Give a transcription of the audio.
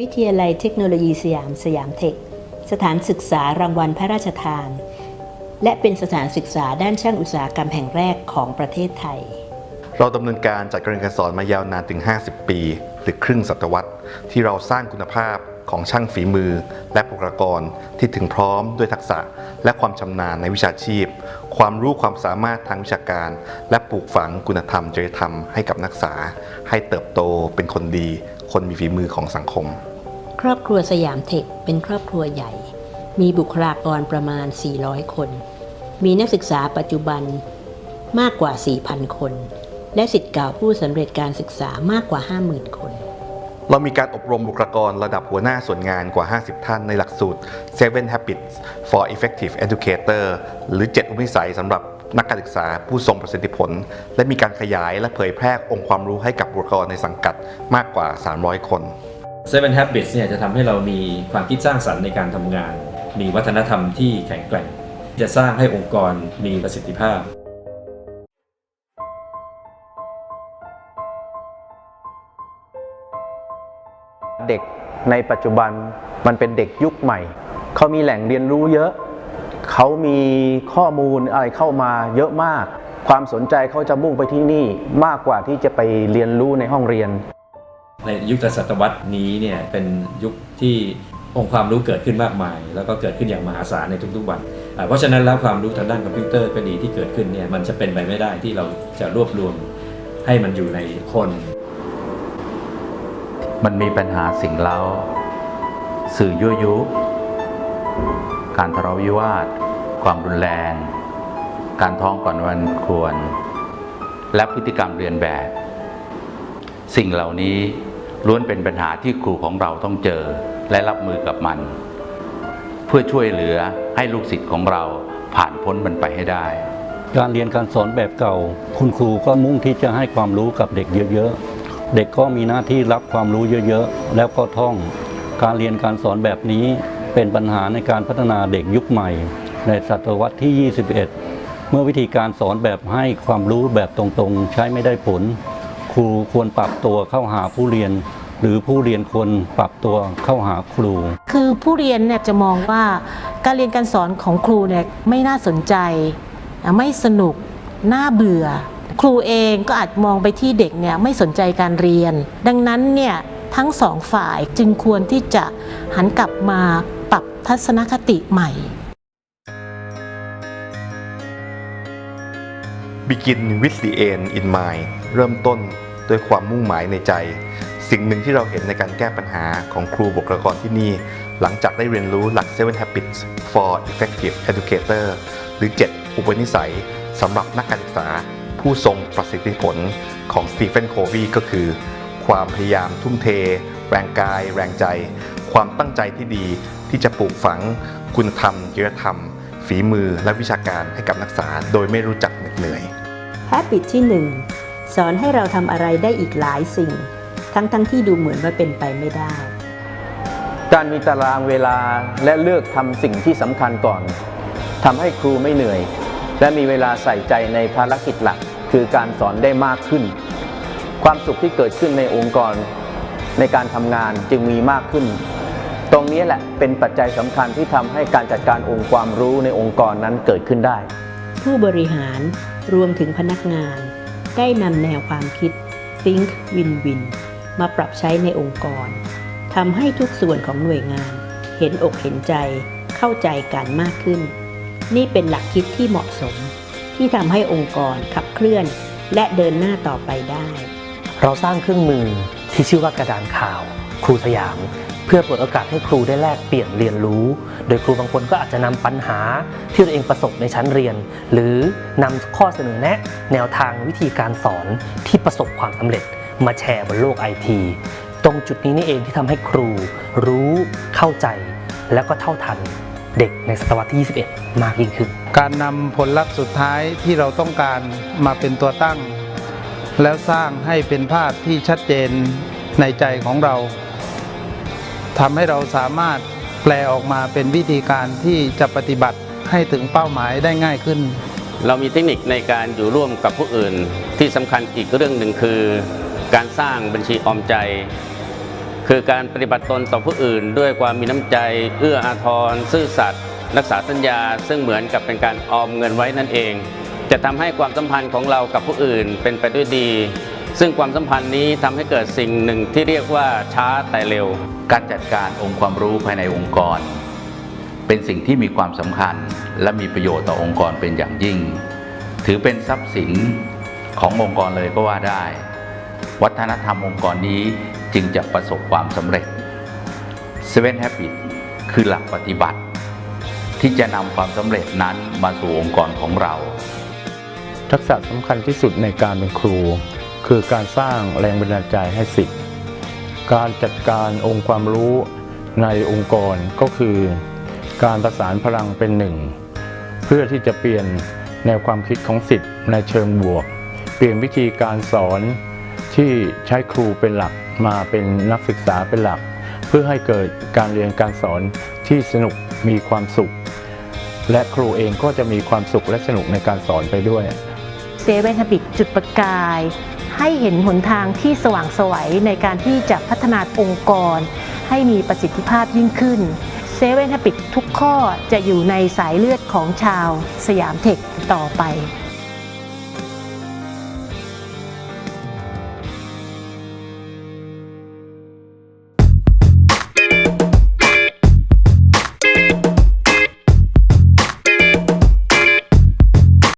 วิทยาลัยเทคโนโลยีสยามสยามเทค สถานศึกษารางวัลพระราชทาน และเป็นสถานศึกษาด้านช่างอุตสาหกรรมแห่งแรกของประเทศไทย เราดำเนินการจัดการเรียนการสอนมายาวนานถึง 50 ปี หรือครึ่งศตวรรษ ที่เราสร้างคุณภาพของช่างฝีมือ และบุคลากรที่ถึงพร้อมด้วยทักษะและความชำนาญในวิชาชีพ ความรู้ความสามารถทางวิชาการ และปลูกฝังคุณธรรมจริยธรรมให้กับนักศึกษา ให้เติบโตเป็นคนดี คนมีฝีมือของสังคม ครอบครัวสยามเทคเป็นครอบครัวใหญ่ มีบุคลากรประมาณ 400 คน มีนักศึกษาปัจจุบันมากกว่า 4,000 คน และสิทธิ์เก่าผู้สำเร็จการศึกษามากกว่า 50,000 คน เรามีการอบรมบุคลากรระดับหัวหน้าส่วนงานกว่า 50 ท่านในหลักสูตร Seven Habits for Effective Educator หรือ 7 อุปนิสัยสำหรับนักการศึกษาผู้ทรงประสิทธิผล และมีการขยายและเผยแพร่องค์ความรู้ให้กับบุคลากรในสังกัดมากกว่า 300 คน Seven Habits เนี่ยจะทำให้เรามีความคิดสร้างสรรค์ในการทำงาน มีวัฒนธรรมที่แข็งแกร่ง จะสร้างให้องค์กรมีประสิทธิภาพ เด็กในปัจจุบันมันเป็นเด็กยุคใหม่ เขามีแหล่งเรียนรู้เยอะ เขามีข้อมูลอะไรเข้ามาเยอะมาก ความสนใจเขาจะมุ่งไปที่นี่มากกว่าที่จะไปเรียนรู้ในห้องเรียน ในยุคศตวรรษนี้เนี่ยเป็นยุคที่องค์ความรู้เกิดขึ้นมากมาย แล้วก็เกิดขึ้นอย่างมหาศาลในทุกๆวัน เพราะฉะนั้นแล้วความรู้ทางด้านคอมพิวเตอร์ก็ดีที่เกิดขึ้นเนี่ยมันจะเป็นไปไม่ได้ที่เราจะรวบรวมให้มันอยู่ในคน มันมีปัญหาสิ่งเล้า สื่อยั่วยุ การทะเลาะวิวาท ความรุนแรง การท้องก่อนวันควร และพฤติกรรมเรียนแบบ สิ่งเหล่านี้ล้วนเป็นปัญหาที่ครูของเราต้องเจอและรับมือกับมัน เพื่อช่วยเหลือให้ลูกศิษย์ของเราผ่านพ้นมันไปให้ได้ การเรียนการสอนแบบเก่า คุณครูก็มุ่งที่จะให้ความรู้กับเด็กเยอะ เด็กก็มีหน้าที่รับความรู้เยอะๆ แล้วก็ท่อง การเรียนการสอนแบบนี้เป็นปัญหาในการพัฒนาเด็กยุคใหม่ ในศตวรรษที่ 21 เมื่อวิธีการสอนแบบให้ความรู้แบบตรงๆ ใช้ไม่ได้ผล ครูควรปรับตัวเข้าหาผู้เรียน หรือผู้เรียนควรปรับตัวเข้าหาครู คือผู้เรียนเนี่ยจะมองว่าการเรียนการสอนของครูเนี่ยไม่น่าสนใจ ไม่สนุก น่าเบื่อ ครูเองก็อาจมองไปที่เด็กเนี่ยไม่สนใจการเรียน ดังนั้นเนี่ยทั้งสองฝ่ายจึงควรที่จะหันกลับมาปรับทัศนคติใหม่ Begin with the end in mind เริ่มต้นด้วยความมุ่งหมายในใจ สิ่งหนึ่งที่เราเห็นในการแก้ปัญหาของครูบุคลากรที่นี่ หลังจากได้เรียนรู้หลัก Seven Habits for Effective Educator หรือ 7 อุปนิสัยสำหรับนักการศึกษา ผู้ทรงประสิทธิผลของสตีเฟนโควีก็คือ ความพยายามทุ่มเท แรงกาย แรงใจ ความตั้งใจที่ดีที่จะปลูกฝังคุณธรรมจริยธรรม ฝีมือและวิชาการให้กับนักศึกษาโดยไม่รู้จักเหน็ดเหนื่อย Habit ที่ 1 สอนให้เราทำอะไรได้อีกหลายสิ่ง ทั้งๆทที่ดูเหมือนว่าเป็นไปไม่ได้ การมีตารางเวลาและเลือกทำสิ่งที่สำคัญก่อนทำให้ครูไม่เหนื่อย และมีเวลาใส่ใจในภารกิจหลัก คือการสอนได้มากขึ้น ความสุขที่เกิดขึ้นในองค์กรในการทำงานจึงมีมากขึ้น ตรงนี้แหละเป็นปัจจัยสำคัญที่ทำให้การจัดการองค์ความรู้ในองค์กรนั้นเกิดขึ้นได้ ผู้บริหารรวมถึงพนักงาน ได้นำแนวความคิด Think Win-Win มาปรับใช้ในองค์กรทำให้ทุกส่วนของหน่วยงาน เห็นอกเห็นใจ เข้าใจกันมากขึ้น นี่เป็นหลักคิดที่เหมาะสม ที่ทำให้องค์กรขับเคลื่อน และเดินหน้าต่อไปได้ เราสร้างเครื่องมือที่ชื่อว่ากระดานข่าว ครูสยาม เพื่อเปิดโอกาสให้ครูได้แลกเปลี่ยนเรียนรู้ โดยครูบางคนก็อาจจะนำปัญหาที่ตัวเองประสบในชั้นเรียน หรือนำข้อเสนอแนะ แนวทางวิธีการสอนที่ประสบความสำเร็จมาแชร์บนโลกไอทีตรงจุดนี้นี่เองที่ทำให้ครูรู้เข้าใจแล้วก็เท่าทัน เด็กในศตวรรษที่ 21 มากยิ่งขึ้น การนำผลลัพธ์สุดท้ายที่เราต้องการมาเป็นตัวตั้ง แล้วสร้างให้เป็นภาพที่ชัดเจนในใจของเราทำให้เราสามารถแปลออกมาเป็นวิธีการที่จะปฏิบัติให้ถึงเป้าหมายได้ง่ายขึ้น เรามีเทคนิคในการอยู่ร่วมกับผู้อื่น ที่สำคัญอีกเรื่องหนึ่งคือ การสร้างบัญชีออมใจ คือการปฏิบัติตนต่อผู้อื่น ด้วยความมีน้ำใจ เอื้ออาทร ซื่อสัตย์รักษาสัญญา ซึ่งเหมือนกับเป็นการออมเงินไว้นั่นเอง จะทำให้ความสัมพันธ์ของเรากับผู้อื่นเป็นไปด้วยดี ซึ่งความสัมพันธ์นี้ทำให้เกิดสิ่งหนึ่งที่เรียกว่าช้าแต่เร็ว การจัดการองค์ความรู้ภายในองค์กร เป็นสิ่งที่มีความสำคัญและมีประโยชน์ต่อองค์กรเป็นอย่างยิ่ง ถือเป็นทรัพย์สินขององค์กรเลยก็ว่าได้ วัฒนธรรมองค์กรนี้ จึงจะประสบความสำเร็จ Seven Habit คือหลักปฏิบัติ ที่จะนำความสำเร็จนั้นมาสู่องค์กรของเรา ทักษะสำคัญที่สุดในการเป็นครู คือการสร้างแรงบันดาลใจให้สิทธิ์การจัดการองค์ความรู้ในองค์กรก็คือ การประสานพลังเป็นหนึ่ง เพื่อที่จะเปลี่ยนแนวความคิดของสิทธิ์ในเชิงบวก เปลี่ยนวิธีการสอน ที่ใช้ครูเป็นหลักมาเป็นนักศึกษาเป็นหลัก เพื่อให้เกิดการเรียนการสอนที่สนุกมีความสุข และครูเองก็จะมีความสุขและสนุกในการสอนไปด้วยเซเว่น a บิ t จุดประกาย ให้เห็นหนทางที่สว่างไสวัยในการที่จะพัฒนาองค์กร ให้มีประสิทธิภาพยิ่งขึ้นเซเว่น a บิ t ทุกข้อจะอยู่ในสายเลือดของชาวสยามเทคต่อไป